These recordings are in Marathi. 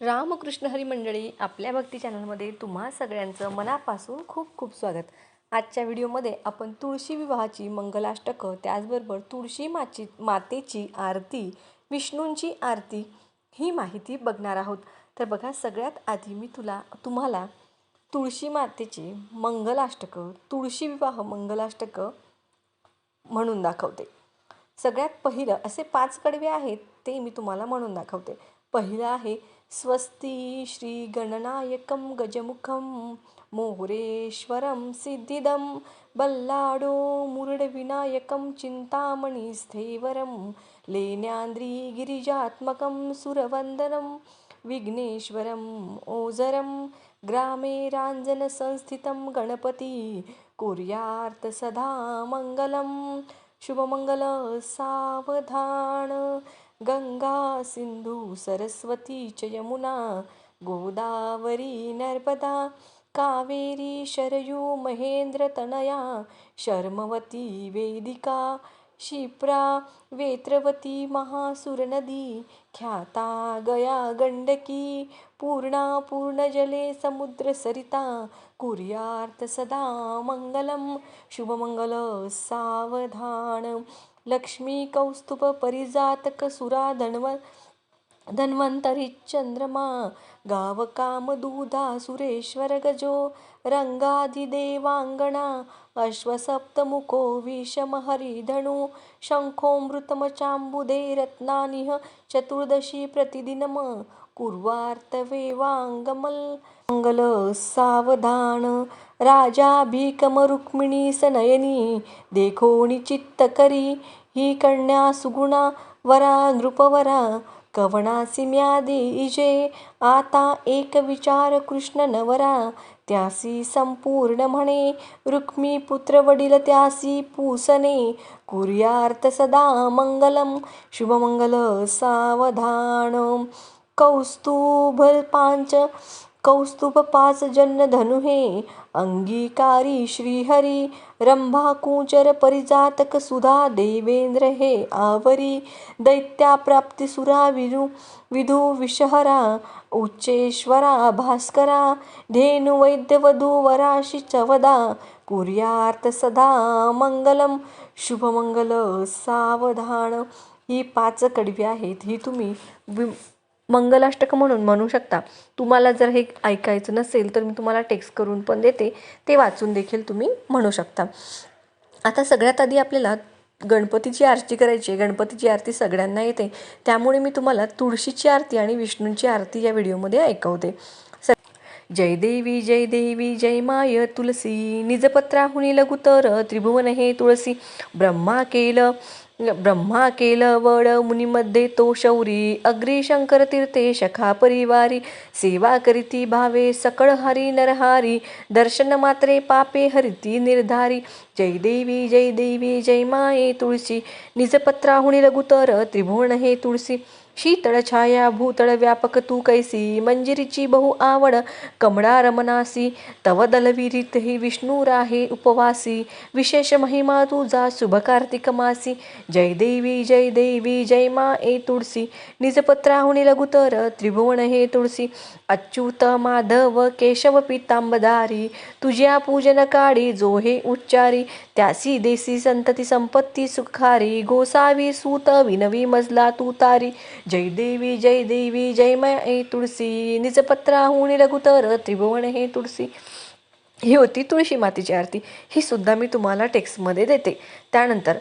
रामकृष्ण हरी मंडळी आपल्या भक्ती चॅनलमध्ये तुम्हा सगळ्यांचं मनापासून खूप खूप स्वागत. आजच्या व्हिडिओमध्ये आपण तुळशी विवाहाची मंगलाष्टकं त्याचबरोबर तुळशी माची मातेची आरती विष्णूंची आरती ही माहिती बघणार आहोत. तर बघा सगळ्यात आधी मी तुला तुम्हाला तुळशी मातेची मंगलाष्टकं तुळशी विवाह मंगलाष्टकं म्हणून दाखवते. सगळ्यात पहिलं असे पाच कडवे आहेत ते मी तुम्हाला म्हणून दाखवते. पहिलं आहे स्वस्ती श्री गणनायकं गजमुखं मोहरेश्वरं सिद्धिदं बल्लाडो मुरुडविनायकं चिन्तामणिस्थेवरं स्थेवरं गिरिजात्मकं सुरवन्दनं विघ्नेश्वरम् ओझरं ग्रामे राञ्जनसंस्थितं गणपती कुर्यार्थ सदा मङ्गलं शुभमंगल गंगा सिंधू सरस्वती च यमुना गोदावरी नर्मदा कावेरी शरयू महेंद्रतनया शर्मवती वेदिका क्षिप्रा वेत्रवती महासुरनदी ख्याता गया गंडकी पूर्णा पूर्णजले समुद्रसरिता कुर्यार्थ सदा मङ्गलं शुभमङ्गल सावधान लक्ष्मी कौस्तुभ परिजातक सुरा धन्व धन्वन्तरिश्चन्द्रमा गावकामदूधा सुरेश्वरगजो रङ्गाधिदेवाङ्गणा अश्वसप्तमुखो विषमहरिधनु शङ्खोऽमृतमचाम्बुधे रत्नानिह चतुर्दशी प्रतिदिनम् कुर्वार्तवेवाङ्गमल् मङ्गल सावधान राजाभिकमरुक्मिणी सनयनी देखोणिचित्तकरी हि कन्या सुगुणा वरा नृपवरा कवणासी म्यादी इजे आता एक विचार कृष्ण नवरा त्यासी संपूर्ण म्हणे रुक्मी पुत्र वडील त्यासी पूसने कुर्यार्थ सदा मंगलम शुभमंगल सावधान पांच कौस्तुभ पाच जन्म धनु हे अंगीकारी श्रीहरी रंभा परिजातक सुधा देवेंद्र हे आवरी दैत्या विधु सुरा विधू विषहरा उच्चेश्वरा भास्करा धेनु वैद्यवधू वराशी चवदा कुर्यार्थ सदा मंगलम शुभमंगल सावधान. ही पाच कडवी आहेत. ही तुम्ही वि मंगलाष्टक म्हणून म्हणू शकता. तुम्हाला जर हे ऐकायचं नसेल तर मी तुम्हाला टेक्स्ट करून पण देते. ते वाचून देखील तुम्ही म्हणू शकता. आता सगळ्यात आधी आपल्याला गणपतीची आरती करायची आहे. गणपतीची आरती सगळ्यांना येते. त्यामुळे मी तुम्हाला तुळशीची आरती आणि विष्णूंची आरती या व्हिडिओमध्ये ऐकवते. स जय देवी जय देवी जय माय तुलसी. निजपत्राहुनी लघुतर त्रिभुवन हे तुळसी. ब्रह्मा केलं ब्रह्मा केलं वड मुनीमध्ये तो शौरी अग्री शंकर तीर्थे शखा परिवारी सेवा करीती भावे सकळ हरी नरहारी दर्शन मात्रे पापे हरिती निर्धारी जय देवी जय देवी जय माये तुळशी निजपत्राहुणी लघुतर त्रिभुवन हे तुळसी शीतळ छाया भूतळ व्यापक तू कैसी मंजिरीची बहु आवड कमळा रमनासी तव दलविरीत ही विष्णू राहे उपवासी विशेष महिमा तुझा शुभ कार्तिक मासी जय देवी जय देवी जय मा ए तुळसी निजपत्राहुणी लघुतर त्रिभुवन हे तुळसी अच्युत माधव केशव पितांबधारी तुझ्या पूजन काळी जो हे उच्चारी त्यासी देसी संतती संपत्ती सुखारी गोसावी सूत विनवी मजला तू तारी जय देवी जय देवी जय मय तुळसी. निजपत्राहुणी लघुतर त्रिभुवन हे तुळसी. ही होती तुळशी मातेची आरती. ही सुद्धा मी तुम्हाला टेक्स्टमध्ये देते. त्यानंतर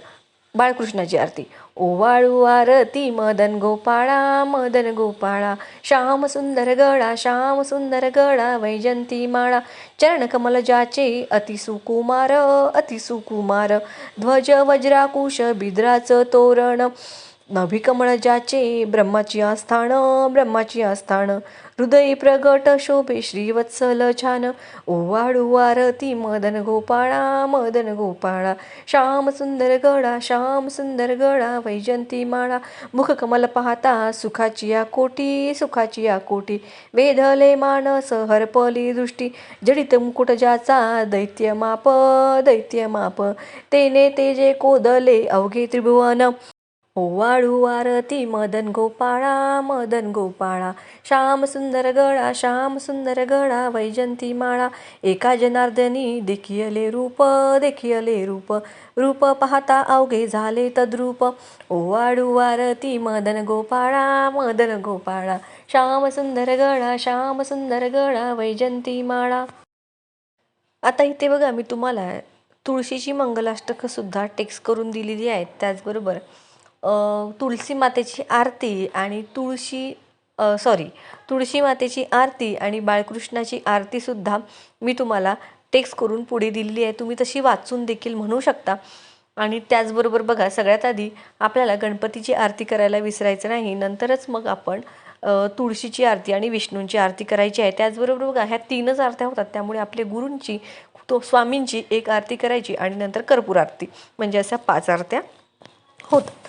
बाळकृष्णाची आरती. ओवाळू आरती मदन गोपाळा मदन गोपाळा. श्याम सुंदर गळा श्याम सुंदर गळा वैजंती माळा. चरण कमल जाचे अति सुकुमार अति सुकुमार. ध्वज वज्राकुश बिद्राचं तोरण. नभिकमळ ज्याचे ब्रह्माची आस्थान ब्रह्माची आस्थान. हृदय प्रगट शोभे श्रीवत्सल छान. ओवाळू आरती मदन गोपाळा मदन गोपाळा. श्याम सुंदर गळा श्याम सुंदर गळा वैजंती माळा. मुख कमल पाहता सुखाची या कोटी सुखाची या कोटी. वेधले मानस हरपली दृष्टी. जडित मुकुट ज्याचा दैत्य माप दैत्य माप. तेने तेजे कोदले अवघे त्रिभुवन. ओवाळू आरती मदन गोपाळा मदन गोपाळा. श्याम सुंदर गळा श्याम सुंदर गळा वैजंती माळा. एका जनार्दनी देखियले रूप देखियले रूप. रूप पाहता अवघे झाले तद्रूप. ओवाळू आरती मदन गोपाळा मदन गोपाळा. श्याम सुंदर गळा श्याम सुंदर गळा वैजंती माळा. आता इथे बघा मी तुम्हाला तुळशीची मंगलाष्टकंसुद्धा टेक्स्ट करून दिलेली आहेत त्याचबरोबर तुळशी मातेची आरती आणि तुळशी सॉरी तुळशी मातेची आरती आणि बाळकृष्णाची आरतीसुद्धा मी तुम्हाला टेक्स्ट करून पुढे दिलेली आहे. तुम्ही तशी वाचून देखील म्हणू शकता. आणि त्याचबरोबर बघा सगळ्यात आधी आपल्याला गणपतीची आरती करायला विसरायचं नाही. नंतरच मग आपण तुळशीची आरती आणि विष्णूंची आरती करायची आहे. त्याचबरोबर बघा ह्या तीनच आरत्या होतात. त्यामुळे आपले गुरूंची तो स्वामींची एक आरती करायची आणि नंतर कर्पूर आरती. म्हणजे अशा पाच आरत्या होतात.